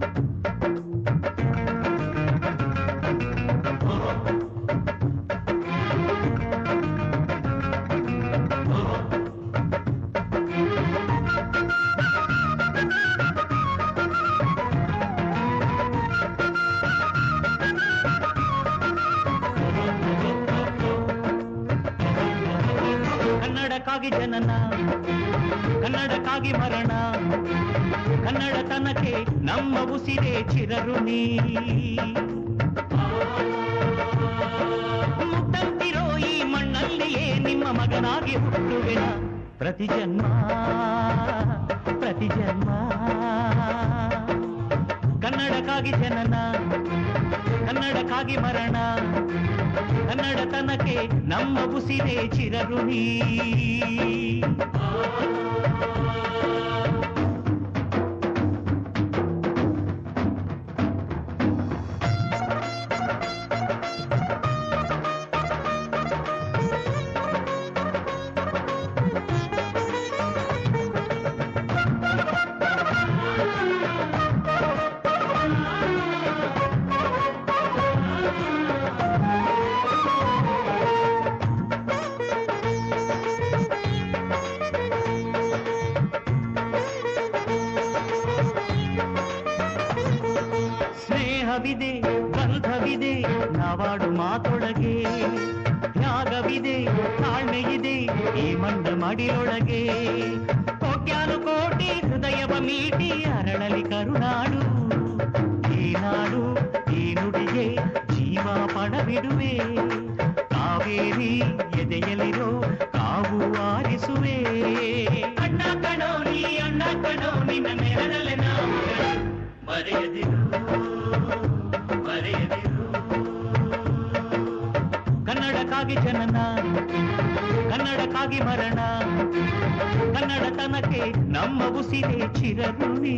thank you ಕನ್ನಡಕ್ಕಾಗಿ ಜನನ, ಕನ್ನಡಕ್ಕಾಗಿ ಮರಣ ಕನ್ನಡತನಕ್ಕೆ ನಮ್ಮ ಉಸಿರೇ ನೀ ಮುಟ್ಟಂತಿರೋ ಈ ಮಣ್ಣಲ್ಲಿಯೇ ನಿಮ್ಮ ಮಗನಾಗಿ ಹುಟ್ಟುವೆನ? ಪ್ರತಿ ಜನ್ಮ ಪ್ರತಿ ಜನ್ಮ. ಕನ್ನಡಕ್ಕಾಗಿ ಜನನ, ಕನ್ನಡಕ್ಕಾಗಿ ಮರಣ ಕನ್ನಡತನಕ್ಕೆ ನಮ್ಮ ಉಸಿರೇ ಚಿರಋಣಿ ಸ್ನೇಹವಿದೆ, ಗಂಧವಿದೆ, ನಾವಾಡು ಮಾತೊಳಗೆ. ತ್ಯಾಗವಿದೆ, ತಾಳ್ಮೆಯಿದೆ, ಈ ಮಂಡ ಮಡಿಯೊಳಗೆ. ಕೋಟ್ಯಾನು ಕೋಟಿ ಹೃದಯವ ಮೀಟಿ ಅರಳಲಿ ಕರುನಾಡು. ಈ ನಾಡು, ಈ ನುಡಿಗೆ ಜೀವ ಪಡಬಿಡುವೆ ಕಾವೇರಿ ಎದೆಯಲಿರೋ ಕಾವು ಆರಿಸುವೆ. ಅಣ್ಣ ಕಣೋ, ನೀ ಅಣ್ಣ ಕಣೋ, ನಿನ್ನ ನೆರಳಲೆ ನಾವು. ಮರೆಯದಿರು ಕನ್ನಡಕ್ಕಾಗಿ ಜನನ ಕನ್ನಡಕ್ಕಾಗಿ ಮರಣ ಕನ್ನಡತನಕ್ಕೆ ನಮ್ಮ ಉಸಿರೇ ಚಿರಋಣಿ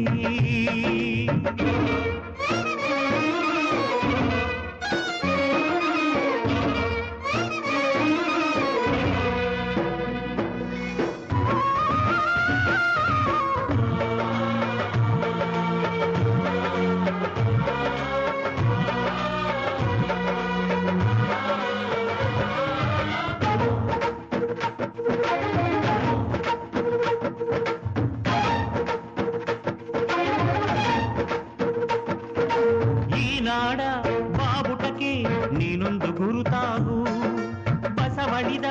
ನಾಡ ಬಾಬುಟಕ್ಕೆ ನೀನೊಂದು ಗುರುತಾಗು ಬಸವಳಿದ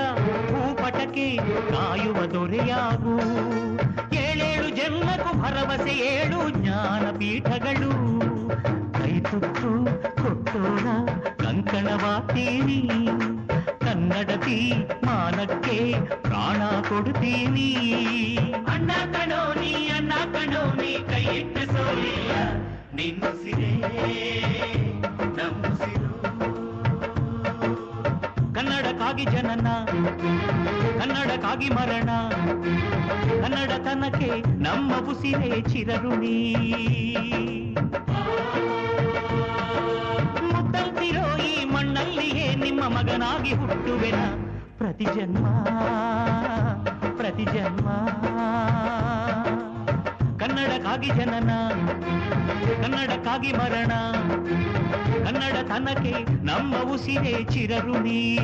ಭೂಪಟಕ್ಕೆ ಕಾಯುವ ದೊರೆಯಾಗು ಏಳೇಳು ಜನ್ಮಕ್ಕೂ ಭರವಸೆ ಏಳು ಜ್ಞಾನ ಪೀಠಗಳು ಕೈ ತುತ್ತು ಕೊಟ್ಟೋಣ ಕಂಕಣವಾಗ್ತೀನಿ ಕನ್ನಡತಿ ಮಾನಕ್ಕೆ ಪ್ರಾಣ ಕೊಡ್ತೀನಿ ಅಣ್ಣ ಕಣೋ ನೀ ಅಣ್ಣ ಕಣೋ ನೀ ಕೈ ಇಟ್ಟು ಸೋಲಿಲ್ಲ ನಿನ್ನುಸಿರೇ ನಮ್ಮುಸಿರು ಕನ್ನಡಕ್ಕಾಗಿ ಜನನ, ಕನ್ನಡಕ್ಕಾಗಿ ಮರಣ ಕನ್ನಡ ತನಕ್ಕೆ ನಮ್ಮ ಉಸಿರೇ ಚಿರರುಣಿ ಮುತ್ತಲ್ತಿರೋ ಈ ಮಣ್ಣಲ್ಲಿಯೇ ನಿಮ್ಮ ಮಗನಾಗಿ ಹುಟ್ಟುವೆನ ಪ್ರತಿ ಜನ್ಮ ಪ್ರತಿ ಜನ್ಮ ಕನ್ನಡಕ್ಕಾಗಿ ಜನನ ಕನ್ನಡಕ್ಕಾಗಿ ಮರಣ. ಕನ್ನಡತನಕ್ಕೆ ನಮ್ಮ ಉಸಿರೇ ಚಿರಋಣಿ.